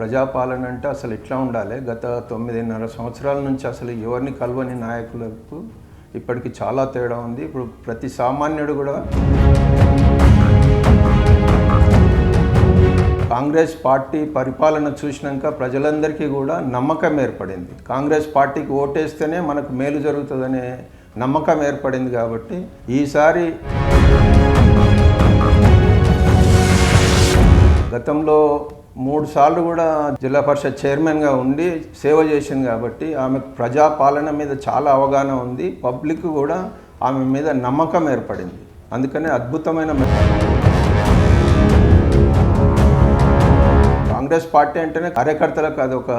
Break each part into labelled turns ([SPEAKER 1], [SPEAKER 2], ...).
[SPEAKER 1] ప్రజాపాలన అంటే అసలు ఎట్లా ఉండాలి? గత తొమ్మిదిన్నర సంవత్సరాల నుంచి అసలు ఎవరిని కలవని నాయకులకు ఇప్పటికి చాలా తేడా ఉంది. ఇప్పుడు ప్రతి సామాన్యుడు కూడా కాంగ్రెస్ పార్టీ పరిపాలన చూసినాక ప్రజలందరికీ కూడా నమ్మకం ఏర్పడింది. కాంగ్రెస్ పార్టీకి ఓటేస్తేనే మనకు మేలు జరుగుతుందనే నమ్మకం ఏర్పడింది కాబట్టి ఈసారి గతంలో మూడు సార్లు కూడా జిల్లా పరిషత్ చైర్మన్గా ఉండి సేవ చేసింది కాబట్టి ఆమె ప్రజాపాలన మీద చాలా అవగాహన ఉంది. పబ్లిక్ కూడా ఆమె మీద నమ్మకం ఏర్పడింది. అందుకనే అద్భుతమైన కాంగ్రెస్ పార్టీ అంటేనే కార్యకర్తలకు అది ఒక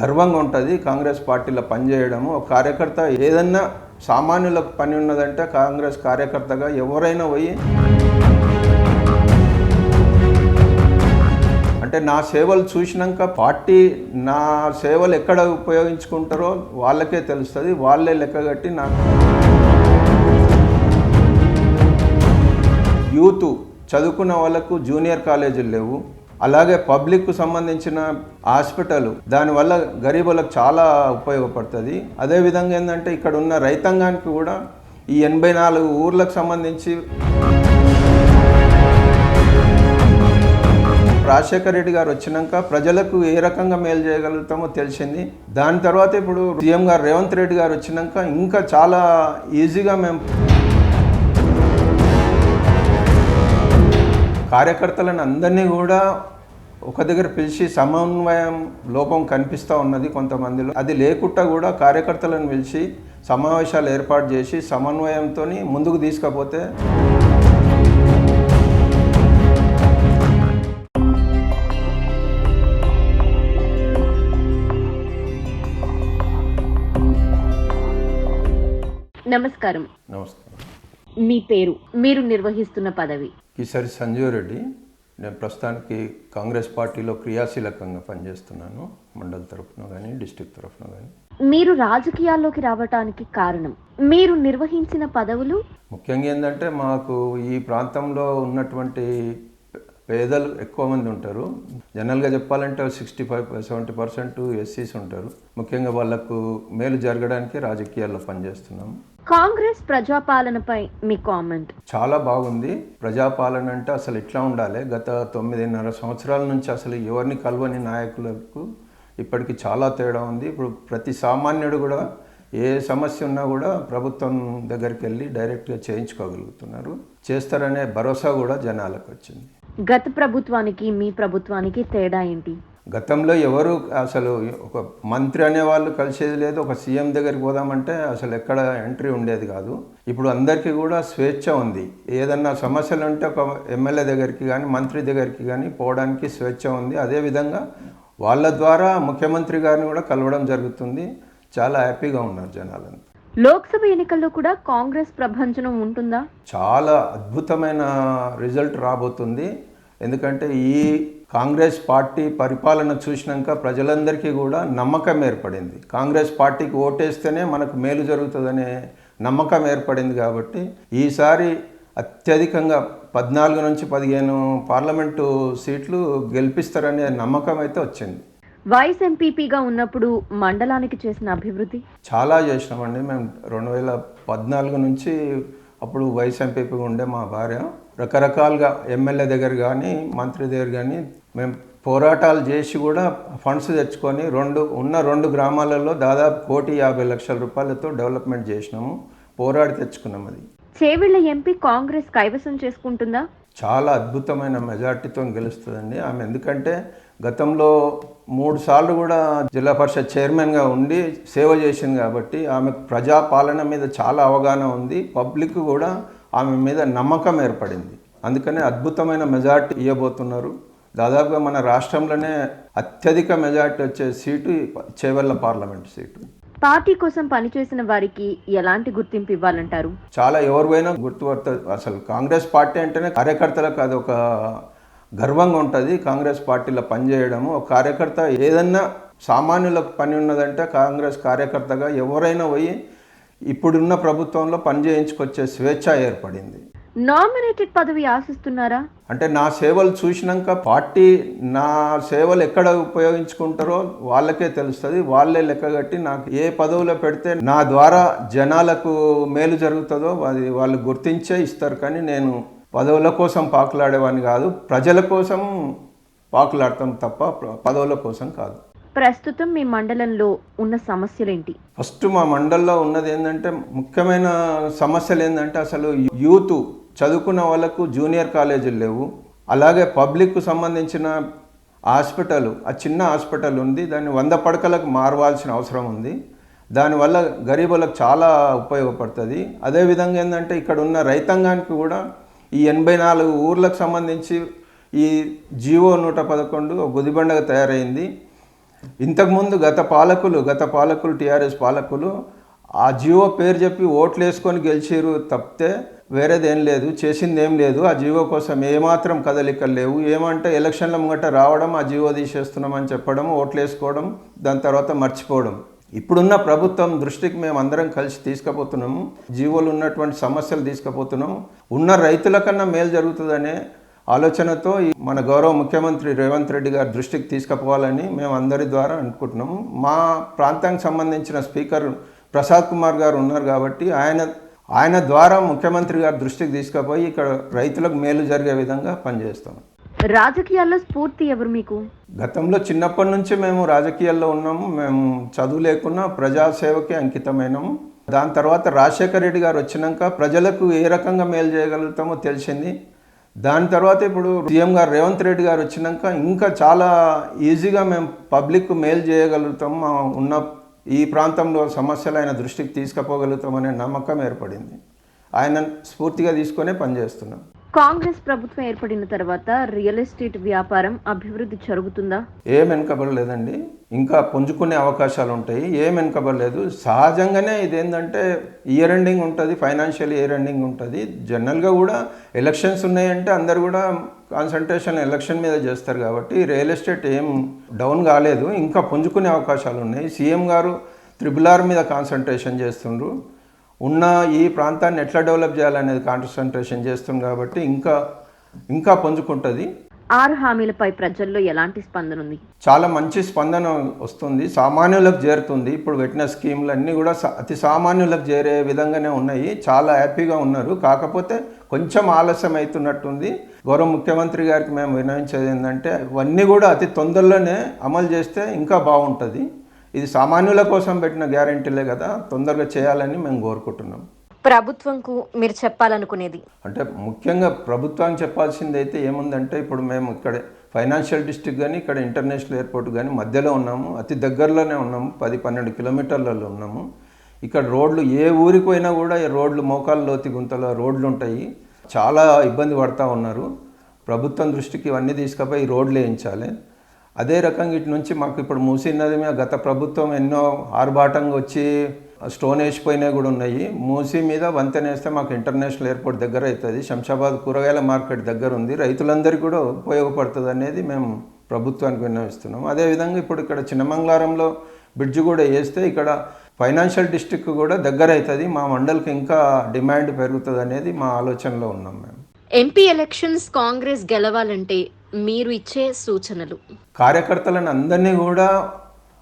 [SPEAKER 1] గర్వంగా ఉంటుంది. కాంగ్రెస్ పార్టీలో పనిచేయడము ఒక కార్యకర్త ఏదన్నా సామాన్యులకు పని ఉన్నదంటే కాంగ్రెస్ కార్యకర్తగా ఎవరైనా పోయి అంటే నా సేవలు చూసినాక పార్టీ నా సేవలు ఎక్కడ ఉపయోగించుకుంటారో వాళ్ళకే తెలుస్తుంది వాళ్ళే లెక్కగట్టి నాకు యూత్ చదువుకున్న వాళ్ళకు జూనియర్ కాలేజీలు లేవు. అలాగే పబ్లిక్కు సంబంధించిన హాస్పిటల్ దానివల్ల గరీబులకు చాలా ఉపయోగపడుతుంది. అదేవిధంగా ఏంటంటే ఇక్కడ ఉన్న రైతాంగానికి కూడా ఈ ఎనభై నాలుగు ఊర్లకు సంబంధించి రాజశేఖర రెడ్డి గారు వచ్చినాక ప్రజలకు ఏ రకంగా మేలు చేయగలుగుతామో తెలిసింది. దాని తర్వాత ఇప్పుడు సీఎం గారు రేవంత్ రెడ్డి గారు వచ్చినాక ఇంకా చాలా ఈజీగా మేము కార్యకర్తలను అందరినీ కూడా ఒక దగ్గర పిలిచి సమన్వయం లోపం కనిపిస్తూ ఉన్నది కొంతమందిలో. అది లేకుండా కూడా కార్యకర్తలను పిలిచి సమావేశాలు ఏర్పాటు చేసి సమన్వయంతో ముందుకు తీసుకపోతే
[SPEAKER 2] నమస్కారం.
[SPEAKER 1] నమస్కారం.
[SPEAKER 2] మీ పేరు మీరు నిర్వహిస్తున్న పదవి?
[SPEAKER 1] ఈసారి సంజీవ్ రెడ్డి. నేను ప్రస్తుతానికి కాంగ్రెస్ పార్టీలో క్రియాశీలకంగా పనిచేస్తున్నాను మండల్ తరఫున కానీ డిస్టిక్ తరఫున కానీ
[SPEAKER 2] మీరు రాజకీయాల్లోకి రావటానికి కారణం? మీరు నిర్వహించిన పదవులు?
[SPEAKER 1] ముఖ్యంగా ఏంటంటే మాకు ఈ ప్రాంతంలో ఉన్నటువంటి పేదలు ఎక్కువ మంది ఉంటారు. జనరల్గా చెప్పాలంటే సిక్స్టీ ఫైవ్ సెవెంటీ పర్సెంట్ ఎస్సీస్ ఉంటారు. ముఖ్యంగా వాళ్ళకు మేలు జరగడానికి రాజకీయాల్లో పనిచేస్తున్నాము.
[SPEAKER 2] కాంగ్రెస్ ప్రజాపాలనపై మీ కామెంట్.
[SPEAKER 1] చాలా బాగుంది. ప్రజాపాలన అంటే అసలు ఎట్లా ఉండాలి? గత తొమ్మిదిన్నర సంవత్సరాల నుంచి అసలు ఎవరిని కలవని నాయకులకు ఇప్పటికి చాలా తేడా ఉంది. ఇప్పుడు ప్రతి సామాన్యుడు కూడా ఏ సమస్య ఉన్నా కూడా ప్రభుత్వం దగ్గరికి వెళ్ళి డైరెక్ట్గా చేయించుకోగలుగుతున్నారు. చేస్తారనే భరోసా కూడా జనాలకు వచ్చింది.
[SPEAKER 2] గత ప్రభుత్వానికి మీ ప్రభుత్వానికి తేడా ఏంటి?
[SPEAKER 1] గతంలో ఎవరు అసలు ఒక మంత్రి అనే వాళ్ళు కలిసేది లేదు. ఒక సీఎం దగ్గరికి పోదామంటే అసలు ఎక్కడ ఎంట్రీ ఉండేది కాదు. ఇప్పుడు అందరికీ కూడా స్వేచ్ఛ ఉంది. ఏదన్నా సమస్యలు ఉంటే ఒక ఎమ్మెల్యే దగ్గరికి కానీ మంత్రి దగ్గరికి కానీ పోవడానికి స్వేచ్ఛ ఉంది. అదేవిధంగా వాళ్ళ ద్వారా ముఖ్యమంత్రి గారిని కూడా కలవడం జరుగుతుంది. చాలా హ్యాపీగా ఉన్నారు జనాలంతా.
[SPEAKER 2] లోక్సభ ఎన్నికల్లో కూడా కాంగ్రెస్ ప్రభంజనం ఉంటుందా?
[SPEAKER 1] చాలా అద్భుతమైన రిజల్ట్ రాబోతుంది. ఎందుకంటే ఈ కాంగ్రెస్ పార్టీ పరిపాలన చూసినాక ప్రజలందరికీ కూడా నమ్మకం ఏర్పడింది. కాంగ్రెస్ పార్టీకి ఓటేస్తేనే మనకు మేలు జరుగుతుందనే నమ్మకం ఏర్పడింది కాబట్టి ఈసారి అత్యధికంగా పద్నాలుగు నుంచి పదిహేను పార్లమెంటు సీట్లు గెలిపిస్తారనే నమ్మకం అయితే వచ్చింది.
[SPEAKER 2] వైస్ ఎంపీపీగా ఉన్నప్పుడు మండలానికి చేసిన అభివృద్ధి?
[SPEAKER 1] చాలా చేసినామండి. మేము రెండు వేల పద్నాలుగు నుంచి అప్పుడు వైస్ ఎంపీపీగా ఉండే మా భార్య. రకరకాలుగా ఎమ్మెల్యే దగ్గర కానీ మంత్రి దగ్గర కానీ మేము పోరాటాలు చేసి కూడా ఫండ్స్ తెచ్చుకొని రెండు ఉన్న రెండు గ్రామాలలో దాదాపు కోటి యాభై లక్షల రూపాయలతో డెవలప్మెంట్ చేసినాము. పోరాడి తెచ్చుకున్నాం అది.
[SPEAKER 2] చేవిళ్ళ ఎంపీ కాంగ్రెస్ కైవసం చేసుకుంటుందా?
[SPEAKER 1] చాలా అద్భుతమైన మెజార్టీతో గెలుస్తుందండి. ఆమె ఎందుకంటే గతంలో మూడు సార్లు కూడా జిల్లా పరిషత్ చైర్మన్గా ఉండి సేవ చేసింది కాబట్టి ఆమె ప్రజాపాలన మీద చాలా అవగాహన ఉంది. పబ్లిక్ కూడా ఆమె మీద నమ్మకం ఏర్పడింది. అందుకనే అద్భుతమైన మెజార్టీ ఇవ్వబోతున్నారు దాదాపుగా మన రాష్ట్రంలోనే అత్యధిక మెజార్టీ వచ్చే seat Chevella parliament seat.
[SPEAKER 2] Party కోసం పనిచేసిన వారికి ఎలాంటి గుర్తింపు ఇవ్వాలంటారు?
[SPEAKER 1] చాలా ఎవరు పోయినా గుర్తుపడతారు. అసలు కాంగ్రెస్ పార్టీ అంటేనే కార్యకర్తలకు అది ఒక గర్వంగా ఉంటుంది. కాంగ్రెస్ పార్టీలో పనిచేయడము ఒక కార్యకర్త ఏదన్నా సామాన్యులకు పని ఉన్నదంటే కాంగ్రెస్ కార్యకర్తగా ఎవరైనా పోయి ఇప్పుడున్న ప్రభుత్వంలో పని చేయించుకొచ్చే స్వేచ్ఛ ఏర్పడింది.
[SPEAKER 2] నామినేటెడ్ పదవి ఆశిస్తున్నారా?
[SPEAKER 1] అంటే నా సేవలు చూసినాక పార్టీ నా సేవలు ఎక్కడ ఉపయోగించుకుంటారో వాళ్ళకే తెలుస్తుంది. వాళ్ళే లెక్కగట్టి నాకు ఏ పదవిలో పెడితే నా ద్వారా జనాలకు మేలు జరుగుతుందో అది వాళ్ళు గుర్తించే ఇస్తారు కానీ నేను పదవుల కోసం పాకులాడేవాడిని కాదు. ప్రజల కోసం పాకులాడతాం తప్ప పదవుల కోసం కాదు.
[SPEAKER 2] ప్రస్తుతం మీ మండలంలో ఉన్న సమస్యలేంటి?
[SPEAKER 1] ఫస్ట్ మా మండలంలో ఉన్నది ఏంటంటే ముఖ్యమైన సమస్యలు ఏంటంటే అసలు యూత్ చదువుకున్న వాళ్ళకు జూనియర్ కాలేజీలు లేవు. అలాగే పబ్లిక్కు సంబంధించిన హాస్పిటల్ ఆ చిన్న హాస్పిటల్ ఉంది. దాన్ని వంద పడకలకు మారవాల్సిన అవసరం ఉంది. దానివల్ల గరీబులకు చాలా ఉపయోగపడుతుంది. అదేవిధంగా ఏంటంటే ఇక్కడ ఉన్న రైతాంగానికి కూడా ఈ ఎనభై నాలుగు ఊర్లకు సంబంధించి ఈ జీవో నూట పదకొండు గుదిబండగా తయారైంది. ఇంతకుముందు గత పాలకులు గత పాలకులు టీఆర్ఎస్ పాలకులు ఆ జియో పేరు చెప్పి ఓట్లు వేసుకొని గెలిచిరు తప్పితే వేరేది ఏం లేదు చేసింది ఏం లేదు. ఆ జియో కోసం ఏమాత్రం కదలికలు లేవు. ఏమంటే ఎలక్షన్ల ముంగట రావడం ఆ జియో తీసేస్తున్నామని చెప్పడం ఓట్లు వేసుకోవడం దాని తర్వాత మర్చిపోవడం. ఇప్పుడున్న ప్రభుత్వం దృష్టికి మేము అందరం కలిసి తీసుకుపోతున్నాము జీవోలు ఉన్నటువంటి సమస్యలు తీసుకుపోతున్నాము ఉన్న రైతుల కన్నా మేలు జరుగుతుందనే ఆలోచనతో మన గౌరవ ముఖ్యమంత్రి రేవంత్ రెడ్డి గారి దృష్టికి తీసుకుపోవాలని మేము అందరి ద్వారా అనుకుంటున్నాము. మా ప్రాంతానికి సంబంధించిన స్పీకర్ ప్రసాద్ కుమార్ గారు ఉన్నారు కాబట్టి ఆయన ఆయన ద్వారా ముఖ్యమంత్రి గారి దృష్టికి తీసుకుపోయి ఇక్కడ రైతులకు మేలు జరిగే విధంగా పనిచేస్తాం.
[SPEAKER 2] రాజకీయాల్లో స్ఫూర్తి ఎవరు మీకు?
[SPEAKER 1] గతంలో చిన్నప్పటి నుంచి మేము రాజకీయాల్లో ఉన్నాము. మేము చదువు లేకున్నా ప్రజాసేవకి అంకితమైనము. దాని తర్వాత రాజశేఖర రెడ్డి గారు వచ్చినాక ప్రజలకు ఏ రకంగా మేలు చేయగలుగుతామో తెలిసింది. దాని తర్వాత ఇప్పుడు సీఎం గారు రేవంత్ రెడ్డి గారు వచ్చినాక ఇంకా చాలా ఈజీగా మేము పబ్లిక్ మేలు చేయగలుగుతాం మా ఉన్న ఈ ప్రాంతంలో సమస్యలు ఆయన దృష్టికి తీసుకుపోగలుగుతామనే నమ్మకం ఏర్పడింది. ఆయన స్ఫూర్తిగా తీసుకొనే పనిచేస్తున్నాం.
[SPEAKER 2] కాంగ్రెస్ ప్రభుత్వం ఏర్పడిన తర్వాత రియల్ ఎస్టేట్ వ్యాపారం అభివృద్ధి జరుగుతుందా?
[SPEAKER 1] ఏం వెనుకబడలేదండి. ఇంకా పుంజుకునే అవకాశాలు ఉంటాయి. ఏం వెనకబడలేదు. సహజంగానే ఇదేంటంటే ఇయర్ ఎండింగ్ ఉంటుంది ఫైనాన్షియల్ ఇయర్ ఎండింగ్ ఉంటుంది. జనరల్గా కూడా ఎలక్షన్స్ ఉన్నాయంటే అందరు కూడా కాన్సన్ట్రేషన్ ఎలక్షన్ మీద చేస్తారు కాబట్టి రియల్ ఎస్టేట్ ఏం డౌన్ కాలేదు. ఇంకా పుంజుకునే అవకాశాలు ఉన్నాయి. సీఎం గారు త్రిబుల్ ఆర్ మీద కాన్సన్ట్రేషన్ చేస్తుండ్రు. ఉన్న ఈ ప్రాంతాన్ని ఎట్లా డెవలప్ చేయాలనేది కాన్సన్ట్రేషన్ చేస్తుంది కాబట్టి ఇంకా ఇంకా పుంజుకుంటుంది
[SPEAKER 2] ఆరు హామీలపై ప్రజల్లో ఎలాంటి స్పందన ఉంది?
[SPEAKER 1] చాలా మంచి స్పందన వస్తుంది. సామాన్యులకు చేరుతుంది. ఇప్పుడు పెట్టిన స్కీములు అన్నీ కూడా అతి సామాన్యులకు చేరే విధంగానే ఉన్నాయి. చాలా హ్యాపీగా ఉన్నారు. కాకపోతే కొంచెం ఆలస్యం అవుతున్నట్టుంది. గౌరవ ముఖ్యమంత్రి గారికి మేము వినవించేది ఏంటంటే ఇవన్నీ కూడా అతి తొందరలోనే అమలు చేస్తే ఇంకా బాగుంటుంది. ఇది సామాన్యుల కోసం పెట్టిన గ్యారంటీలే కదా తొందరగా చేయాలని మేము కోరుకుంటున్నాం.
[SPEAKER 3] ప్రభుత్వంకు మీరు చెప్పాలనుకునేది?
[SPEAKER 1] అంటే ముఖ్యంగా ప్రభుత్వానికి చెప్పాల్సింది అయితే ఏముందంటే ఇప్పుడు మేము ఇక్కడ ఫైనాన్షియల్ డిస్ట్రిక్ట్ కానీ ఇక్కడ ఇంటర్నేషనల్ ఎయిర్పోర్ట్ కానీ మధ్యలో ఉన్నాము అతి దగ్గరలోనే ఉన్నాము పది పన్నెండు కిలోమీటర్లలో ఉన్నాము. ఇక్కడ రోడ్లు ఏ ఊరికి పోయినా కూడా ఈ రోడ్లు మోకాళ్ళ లోతి గుంతల రోడ్లు ఉంటాయి చాలా ఇబ్బంది పడతా ఉన్నారు. ప్రభుత్వం దృష్టికి ఇవన్నీ తీసుకుపోయి ఈ రోడ్లు వేయించాలి. అదే రకంగా ఇటు నుంచి మాకు ఇప్పుడు మూసీ నది మీద గత ప్రభుత్వం ఎన్నో ఆర్భాటంగా వచ్చి స్టోన్ వేసిపోయినవి కూడా ఉన్నాయి. మూసీ మీద వంతెన వేస్తే మాకు ఇంటర్నేషనల్ ఎయిర్పోర్ట్ దగ్గర అవుతుంది. శంషాబాద్ కూరగాయల మార్కెట్ దగ్గర ఉంది. రైతులందరికీ కూడా ఉపయోగపడుతుంది అనేది మేము ప్రభుత్వానికి విన్నవిస్తున్నాం. అదేవిధంగా ఇప్పుడు ఇక్కడ చిన్నమంగళారంలో బ్రిడ్జ్ కూడా వేస్తే ఇక్కడ ఫైనాన్షియల్ డిస్టిక్ కూడా దగ్గర అవుతుంది. మా మండలికి ఇంకా డిమాండ్ పెరుగుతుంది అనేది మా ఆలోచనలో ఉన్నాం మేము.
[SPEAKER 3] ఎంపీ ఎలక్షన్స్ కాంగ్రెస్ గెలవాలంటే మీరు ఇచ్చే సూచనలు.
[SPEAKER 1] కార్యకర్తలను అందరినీ కూడా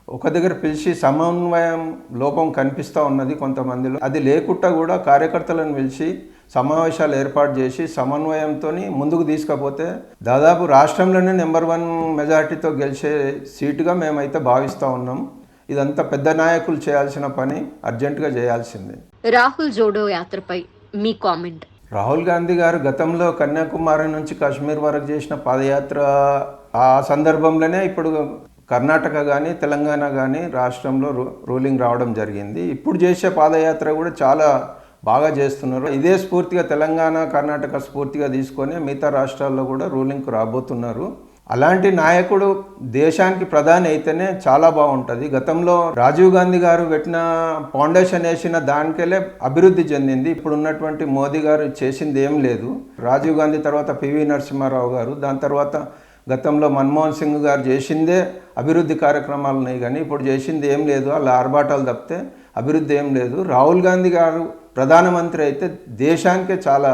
[SPEAKER 1] ఒక దగ్గర పిలిచి సమన్వయం లోపం కనిపిస్తూ ఉన్నది కొంతమందిలో. అది లేకుండా కూడా కార్యకర్తలను పిలిచి సమావేశాలు ఏర్పాటు చేసి సమన్వయంతో ముందుకు తీసుకపోతే దాదాపు రాష్ట్రంలోనే నెంబర్ వన్ మెజార్టీతో గెలిచే సీటుగా మేమైతే భావిస్తూ ఉన్నాం. ఇదంతా పెద్ద నాయకులు చేయాల్సిన పని అర్జెంటుగా చేయాల్సిందే.
[SPEAKER 3] రాహుల్ జోడో యాత్రపై మీ కామెంట్.
[SPEAKER 1] రాహుల్ గాంధీ గారు గతంలో కన్యాకుమారి నుంచి కాశ్మీర్ వరకు చేసిన పాదయాత్ర ఆ సందర్భంలోనే ఇప్పుడు కర్ణాటక కానీ తెలంగాణ కానీ రాష్ట్రంలో రూ- రూలింగ్ రావడం జరిగింది. ఇప్పుడు చేసే పాదయాత్ర కూడా చాలా బాగా చేస్తున్నారు. ఇదే స్ఫూర్తిగా తెలంగాణ కర్ణాటక స్ఫూర్తిగా తీసుకొని మిగతా రాష్ట్రాల్లో కూడా రూలింగ్కు రాబోతున్నారు. అలాంటి నాయకుడు దేశానికి ప్రధాని అయితేనే చాలా బాగుంటుంది. గతంలో రాజీవ్ గాంధీ గారు పెట్టిన ఫౌండేషన్ వేసిన దానికెళ్ళే అభివృద్ధి చెందింది. ఇప్పుడు ఉన్నటువంటి మోదీ గారు చేసింది ఏం లేదు. రాజీవ్ గాంధీ తర్వాత పివి నరసింహారావు గారు దాని తర్వాత గతంలో మన్మోహన్ సింగ్ గారు చేసిందే అభివృద్ధి కార్యక్రమాలు ఉన్నాయి కానీ ఇప్పుడు చేసింది ఏం లేదు. అలా ఆర్భాటాలు తప్పితే అభివృద్ధి ఏం లేదు. రాహుల్ గాంధీ గారు ప్రధానమంత్రి అయితే దేశానికే చాలా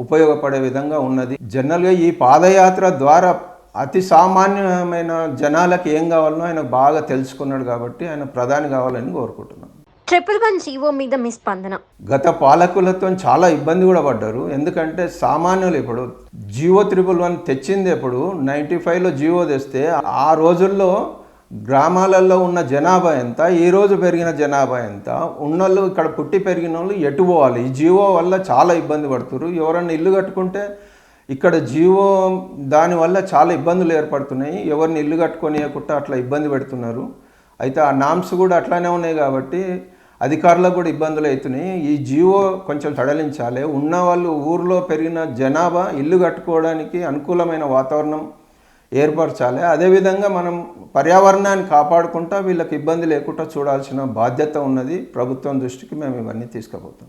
[SPEAKER 1] ఉపయోగపడే విధంగా ఉన్నది. జనరల్గా ఈ పాదయాత్ర ద్వారా అతి సామాన్యమైన జనాలకు ఏం కావాలనో ఆయన బాగా తెలుసుకున్నాడు కాబట్టి ఆయన ప్రధాని కావాలని కోరుకుంటున్నాను.
[SPEAKER 3] ట్రిపుల్ వన్ జీవో మీద మీ స్పందన?
[SPEAKER 1] గత పాలకులతో చాలా ఇబ్బంది కూడా పడ్డారు. ఎందుకంటే సామాన్యులు ఇప్పుడు జియో త్రిపుల్ వన్ తెచ్చింది ఎప్పుడు నైంటీ ఫైవ్లో జియో తెస్తే ఆ రోజుల్లో గ్రామాలలో ఉన్న జనాభా ఎంత ఈ రోజు పెరిగిన జనాభా ఎంత ఉన్నోళ్ళు ఇక్కడ పుట్టి పెరిగిన వాళ్ళు ఎటు పోవాలి? ఈ జియో వల్ల చాలా ఇబ్బంది పడుతున్నారు ఎవరన్నా ఇల్లు కట్టుకుంటే ఇక్కడ జియో దానివల్ల చాలా ఇబ్బందులు ఏర్పడుతున్నాయి. ఎవరిని ఇల్లు కట్టుకొనియకుండా అట్లా ఇబ్బంది పెడుతున్నారు. అయితే ఆ నామ్స్ కూడా అట్లానే ఉన్నాయి కాబట్టి అధికారులకు కూడా ఇబ్బందులు అవుతున్నాయి. ఈ జియో కొంచెం సడలించాలి ఉన్న వాళ్ళు ఊర్లో పెరిగిన జనాభా ఇల్లు కట్టుకోవడానికి అనుకూలమైన వాతావరణం ఏర్పరచాలి. అదేవిధంగా మనం పర్యావరణాన్ని కాపాడుకుంటా వీళ్ళకి ఇబ్బంది లేకుండా చూడాల్సిన బాధ్యత ఉన్నది ప్రభుత్వం దృష్టికి మేము ఇవన్నీ తీసుకుపోతాం.